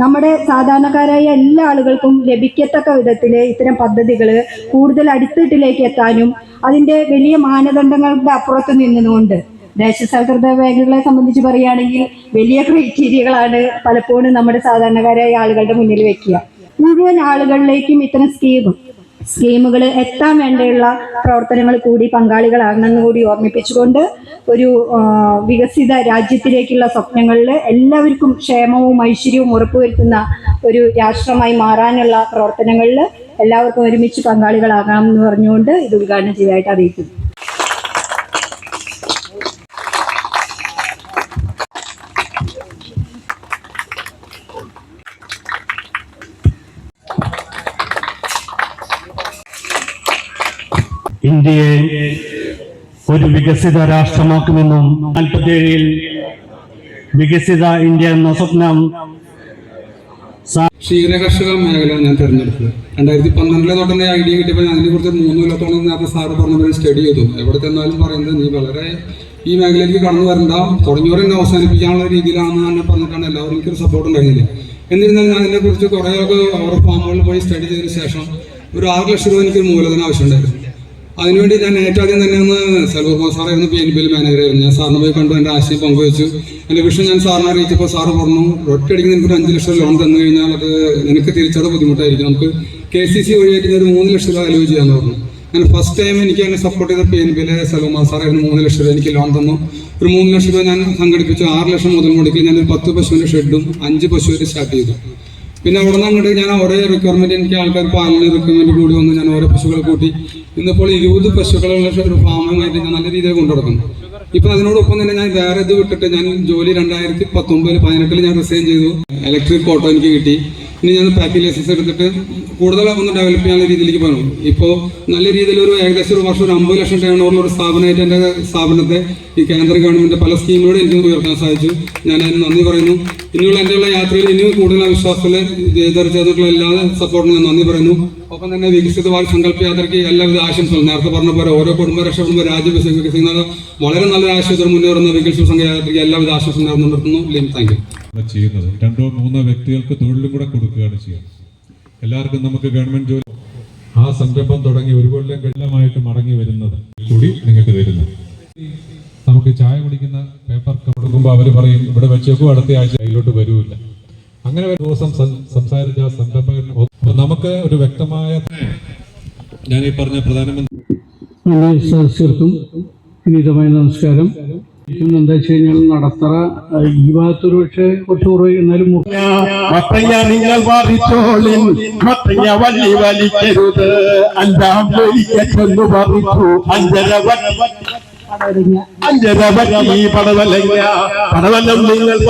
നമ്മുടെ സാധാരണക്കാരായ എല്ലാ ആളുകൾക്കും ലഭിക്കത്തക്ക വിധത്തിൽ ഇത്തരം പദ്ധതികൾ കൂടുതൽ അടിത്തട്ടിലേക്ക് എത്താനും അതിന്റെ വലിയ മാനദണ്ഡങ്ങളുടെ അപ്പുറത്ത് നിന്നുകൊണ്ട് ദേശസാൽകൃത ബാങ്കുകളെ സംബന്ധിച്ച് പറയുകയാണെങ്കിൽ വലിയ ക്രൈറ്റീരിയകളാണ് പലപ്പോഴും നമ്മുടെ സാധാരണക്കാരായ ആളുകളുടെ മുന്നിൽ വെക്കുക. മുഴുവൻ ആളുകളിലേക്കും ഇത്തരം സ്കീം സ്കീമുകൾ എത്താൻ വേണ്ടിയുള്ള പ്രവർത്തനങ്ങൾ കൂടി പങ്കാളികളാകണമെന്ന് കൂടി ഓർമ്മിപ്പിച്ചുകൊണ്ട് ഒരു വികസിത രാജ്യത്തിലേക്കുള്ള സ്വപ്നങ്ങളിൽ എല്ലാവർക്കും ക്ഷേമവും ഐശ്വര്യവും ഉറപ്പുവരുത്തുന്ന ഒരു രാഷ്ട്രമായി മാറാനുള്ള പ്രവർത്തനങ്ങളിൽ എല്ലാവർക്കും ഒരുമിച്ച് പങ്കാളികളാകാം എന്ന് പറഞ്ഞുകൊണ്ട് ഇത് ഉദ്ഘാടനം ചെയ്തതായിട്ട് അറിയിക്കുന്നു. ഇന്ത്യയെ ഒരു വികസിത രാഷ്ട്രമാക്കുമെന്നും നാൽപ്പത്തിയേഴിൽ വികസിത ഇന്ത്യ എന്ന സ്വപ്നം ക്ഷീരകർഷക മേഖല ഞാൻ തിരഞ്ഞെടുത്തത്. രണ്ടായിരത്തി പന്ത്രണ്ടിലെ തൊട്ടന്നെ ഐഡിയ കിട്ടിയപ്പോൾ ഞാൻ അതിനെക്കുറിച്ച് മൂന്ന് കൊല്ലത്തോളം നേരത്തെ സാറ് പറഞ്ഞ പോലെ സ്റ്റഡി ചെയ്തു. എവിടെ ചെന്നാലും പറയുന്നത് നീ വളരെ ഈ മേഖലയിലേക്ക് കടന്നു വരണ്ട. തുടങ്ങിയവരെ എന്നെ അവസാനിപ്പിക്കാനുള്ള രീതിയിലാണെന്ന് തന്നെ പറഞ്ഞിട്ടാണ് എല്ലാവരും എനിക്കൊരു സപ്പോർട്ട് ഉണ്ടായിരുന്നില്ല. എന്നിരുന്നാലും ഞാൻ അതിനെക്കുറിച്ച് കുറേയൊക്കെ അവരുടെ ഫാമുകളിൽ പോയി സ്റ്റഡി ചെയ്തതിന് ശേഷം ഒരു ആറ് ലക്ഷം രൂപ എനിക്ക് മൂലധനം ആവശ്യമുണ്ടായിരുന്നു. അതിനുവേണ്ടി ഞാൻ ഏറ്റവും ആദ്യം തന്നെ ഒന്ന് സെൽവർ സാറായിരുന്നു പി എൻ മാനേജർ മാനേജറായിരുന്നു ഞാൻ സാറിനെ പോയി കണ്ടു എന്റെ ആശയം പങ്കുവച്ചു. എന്റെ വിഷയം ഞാൻ സാറിനെ അറിയിച്ചപ്പോൾ സാറ് പറഞ്ഞു ഒറ്റയടിക്ക് നിനക്ക് ഒരു അഞ്ച് ലക്ഷം ലോൺ തന്നു കഴിഞ്ഞാൽ അത് നിനക്ക് തിരിച്ചത് ബുദ്ധിമുട്ടായിരിക്കും. നമുക്ക് കെ സി സി വഴിയായിട്ട് ഒരു മൂന്ന് ലക്ഷം രൂപ അലോ ചെയ്യാമെന്ന് പറഞ്ഞു. ഞാൻ ഫസ്റ്റ് ടൈം എനിക്ക് എന്നെ സപ്പോർട്ട് ചെയ്ത പി എൻ പിയിലെ സലമാൻ സാറായിരുന്നു മൂന്ന് ലക്ഷം രൂപ എനിക്ക് ലോൺ തന്നു. ഒരു മൂന്ന് ലക്ഷം രൂപ ഞാൻ സംഘടിപ്പിച്ചു. ആറ് ലക്ഷം മുതൽ മുടക്കി ഞാൻ ഒരു പത്ത് പശുവിന്റെ ഷെഡും അഞ്ച് പശുവിന്റെ സ്റ്റാർട്ട് ചെയ്തു. പിന്നെ അവിടെ നിന്ന് അങ്ങോട്ട് ഞാൻ ഓരോ റിക്വയർമെന്റ് എനിക്ക് ആൾക്കാർ പാലിന് റിക്വയർമെന്റ് കൂടി വന്ന് ഞാൻ ഓരോ പശുക്കളെ കൂട്ടി. ഇന്നിപ്പോൾ ഇരുപത് പശുക്കളുള്ള ഒരു ഫാമുമായിട്ട് ഞാൻ നല്ല രീതിയിൽ കൊണ്ടുനടക്കുന്നു ഇപ്പൊ അതിനോടൊപ്പം തന്നെ ഞാൻ വേറെ ഇത് വിട്ടിട്ട് ഞാൻ ജോലി രണ്ടായിരത്തി പത്തൊമ്പതിൽ പതിനെട്ടിൽ ഞാൻ റിസൈൻ ചെയ്തു. ഇലക്ട്രിക് ഓട്ടോ എനിക്ക് കിട്ടി. ഇനി ഞാൻ പാക്കേജ് ലൈസൻസ് എടുത്തിട്ട് കൂടുതൽ ഒന്ന് ഡെവലപ്പ് ചെയ്യാനുള്ള രീതിയിലേക്ക് പോകണം. ഇപ്പോൾ നല്ല രീതിയിൽ ഒരു ഏകദേശം ഒരു വർഷം ഒരു അമ്പത് ലക്ഷം ടേൺ ഒരു സ്ഥാപനമായിട്ട് എന്റെ സ്ഥാപനത്തെ ഈ കേന്ദ്ര ഗവൺമെന്റ് പല സ്കീമുകളും എനിക്ക് ഉയർത്താൻ സാധിച്ചു. ഞാൻ അതിന് നന്ദി പറയുന്നു. ഇനിയുള്ള എന്റെയുള്ള യാത്രയിൽ ഇനിയും കൂടുതൽ വിശ്വാസത്തിൽ ചേർന്നിട്ടുള്ള എല്ലാ ഞാൻ നന്ദി പറയുന്നു. ഒപ്പം തന്നെ വികസിത വാൾ സങ്കല്പ യാത്രയ്ക്ക് എല്ലാവിധ ആശംസകളും. നേരത്തെ പറഞ്ഞ പോലെ ഓരോ കുടുംബ രക്ഷപ്പെടുമ്പോൾ രാജ്യം വികസിക്കുന്നത് വളരെ നല്ല ആശയത്തോടെ മുന്നേറുന്ന വികസിത സംഘ യാത്രയ്ക്ക് എല്ലാവിധ ആശംസകളും നേർന്നു നിർത്തുന്നു താങ്ക് യു ചെയ്യുന്നത് രണ്ടോ മൂന്നോ വ്യക്തികൾക്ക് തൊഴിലും കൂടെ കൊടുക്കുകയാണ് ചെയ്യുന്നത്. എല്ലാവർക്കും നമുക്ക് ഗവൺമെന്റ് ജോലി ആ സംരംഭം തുടങ്ങി ഒരു കൊല്ലം കൊല്ലമായിട്ട് മടങ്ങി വരുന്നത് കൂടി നിങ്ങൾക്ക് തരുന്നു. നമുക്ക് ചായ കുടിക്കുന്ന പേപ്പർ കൊടുക്കുമ്പോൾ അവർ പറയും ഇവിടെ വെച്ചേക്കും അടുത്ത ആഴ്ച അതിലോട്ട് വരൂല്ല. അങ്ങനെ ഒരു ദിവസം സംസാരിച്ച സംരംഭകൻ നമുക്ക് ഒരു വ്യക്തമായ ഞാൻ ഈ പറഞ്ഞ പ്രധാനമന്ത്രി സദസ്യർക്കും വിനീതമായ നമസ്കാരം. എന്താ വെച്ച് കഴിഞ്ഞാൽ നടത്തറ ഈ ഭാഗത്തൊരു പക്ഷേ കുറച്ച് കുറവ് എന്നാലും നിങ്ങൾ വള്ളി വലിക്കരുത്. അഞ്ചര പടവലങ്ങ പടവലം നിങ്ങൾ